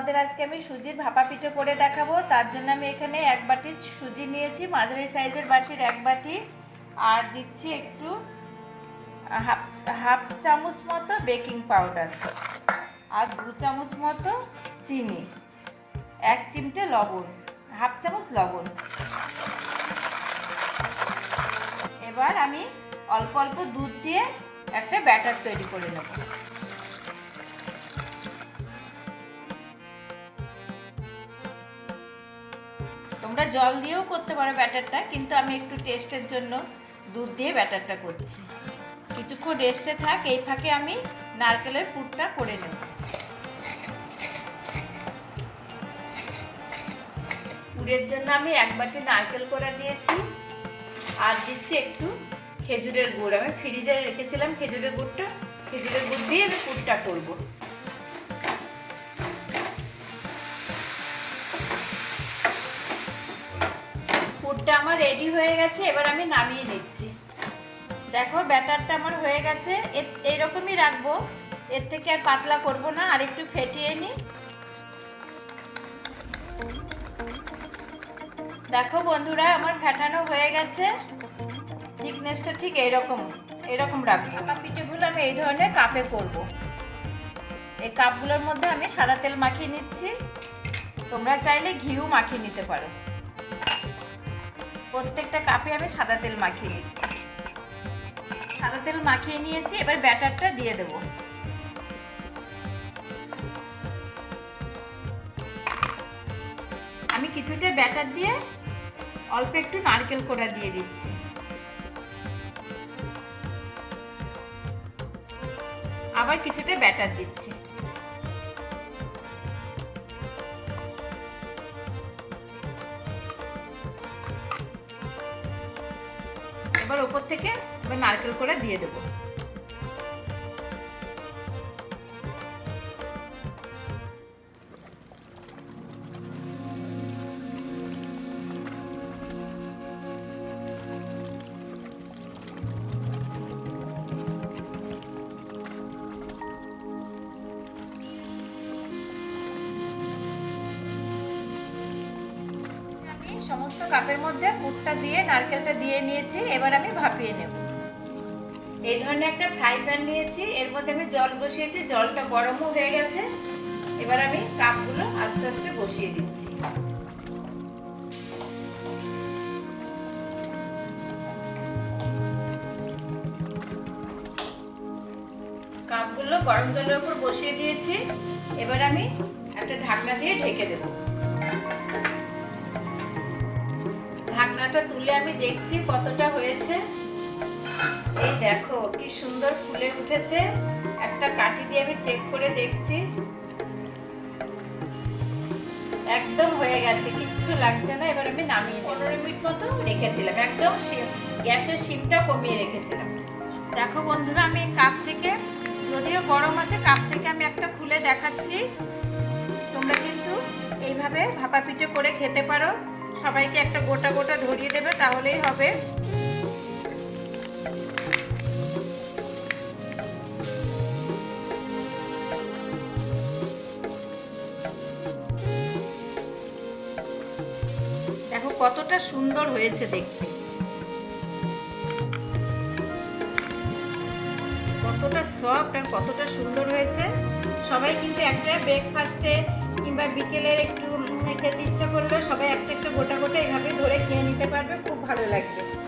তোমাদের আজকে আমি সুজির ভাপা পিঠে করে দেখাবো। তার জন্য আমি এখানে এক বাটি সুজি নিয়েছি, মাঝারি সাইজের বাটির এক বাটি। আর দিচ্ছি একটু হাফ হাফ চামচ মতো বেকিং পাউডার আর দু চামচ মতো চিনি, এক চিমটে লবণ, হাফ চামচ লবণ। এবার আমি অল্প অল্প দুধ দিয়ে একটা ব্যাটার তৈরি করে নেব। তোমরা জল দিয়েও করতে পারো ব্যাটারটা, কিন্তু আমি একটু টেস্টের জন্য দুধ দিয়ে ব্যাটারটা করছি। কিছুক্ষণ রেস্টে থাক, এই ফাঁকে আমি নারকেলের পুরটা করে নেব। পুরের জন্য আমি এক বাটি নারকেল করে দিয়েছি, আর দিচ্ছি একটু খেজুরের গুড়। আমি ফ্রিজে রেখেছিলাম খেজুরের গুড়টা, খেজুরের গুড় দিয়ে আমি পুরটা করব। রেডি হয়ে গেছে, এবার আমি নামিয়ে নিচ্ছি। দেখো, ব্যাটারটা আমার হয়ে গেছে। এইরকমই রাখব। এর থেকে আর পাতলা করব না, আর একটু ফেটিয়ে নিই। দেখো বন্ধুরা, আমার ফেটানো হয়ে গেছে। থিকনেসটা ঠিক এইরকম, এরকম রাখব। আমার পিঠেগুলো আমি এই ধরনের কাপে করব। এই কাপগুলোর মধ্যে আমি সাদা তেল মাখিয়ে নিচ্ছি। তোমরা চাইলে ঘিও মাখিয়ে নিতে পারো। প্রত্যেকটা কাপে আমি সাদা তেল মাখিয়ে নিচ্ছি। সাদা তেল মাখিয়ে নিয়েছি, এবার ব্যাটারটা দিয়ে দেব। আমি কিছুটা ব্যাটার দিয়ে অল্প একটু নারকেল কোড়া দিয়ে দিচ্ছি। আবার কিছুটা ব্যাটার দিচ্ছি। এবার ওপর থেকে এবার নারকেল করে দিয়ে দেবো। কাপের মধ্যে পুরটা দিয়ে, নারকেলটা দিয়ে নিয়েছি, এবার আমি ভাপিয়ে নেব। এই ধরনের একটা ফ্রাই প্যান নিয়েছি, এর মধ্যে আমি জল বসিয়েছি, জলটা গরমও হয়ে গেছে। এবার আমি কাপগুলো আস্তে আস্তে বসিয়ে দিচ্ছি। কাপগুলো গরম জলের উপর বসিয়ে দিয়েছি। এবার আমি একটা ঢাকনা দিয়ে ঢেকে দেব। ঢাকনাটা তুলে আমি দেখছি কতটা হয়েছে। এই দেখো, কি সুন্দর ফুলে উঠেছে। একটা কাঠি দিয়ে আমি চেক করে দেখছি। একদম হয়ে গেছে, কিচ্ছু লাগছে না। এবার আমি নামিয়ে পনেরো মিনিট মতো রেখেছিলাম। একদম গ্যাসের শিমটা কমিয়ে রেখেছিলাম। দেখো বন্ধুরা, আমি কাপ থেকে, যদিও গরম আছে, কাপ থেকে আমি একটা খুলে দেখাচ্ছি। তোমরা কিন্তু এইভাবে ভাপা পিঠে করে খেতে পারো। সবাইকে একটা গোটা গোটা ধরিয়ে দেবে, তাহলেই হবে। দেখো কতটা সুন্দর হয়েছে দেখতে। কতটা সফট আর কতটা সুন্দর হয়েছে। সবাই কিন্তু একটা ব্রেকফাস্টে কিংবা বিকেলের একটু খেতে ইচ্ছা করলে সবাই একটা একটা গোটা গোটা এইভাবে ধরে খেয়ে নিতে পারবে, খুব ভালো লাগবে।